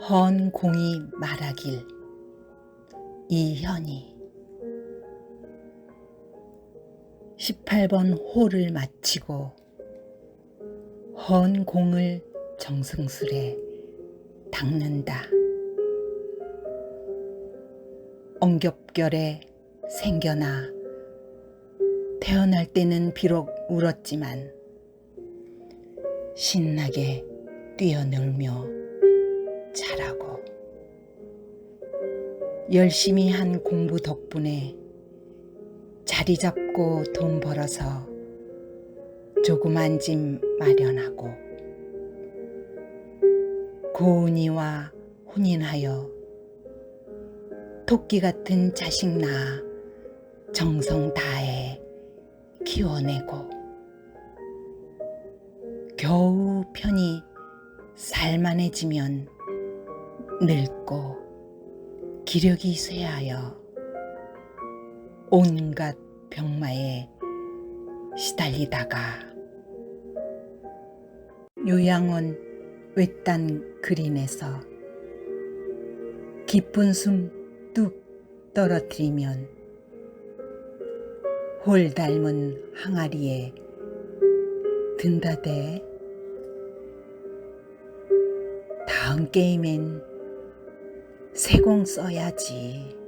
헌 공이 말하길 이현이 18번 홀을 마치고 헌 공을 정승술에 닦는다. 엉겹결에 생겨나 태어날 때는 비록 울었지만 신나게 뛰어놀며 자라고 열심히 한 공부 덕분에 자리 잡고 돈 벌어서 조그만 집 마련하고 고은이와 혼인하여 토끼 같은 자식 낳아 정성 다해 키워내고 겨우 편히 살만해지면 늙고 기력이 쇠하여 온갖 병마에 시달리다가 요양원 외딴 그린에서 깊은 숨 뚝 떨어뜨리면 홀 닮은 항아리에 든다대. 다음 게임엔 세공 써야지.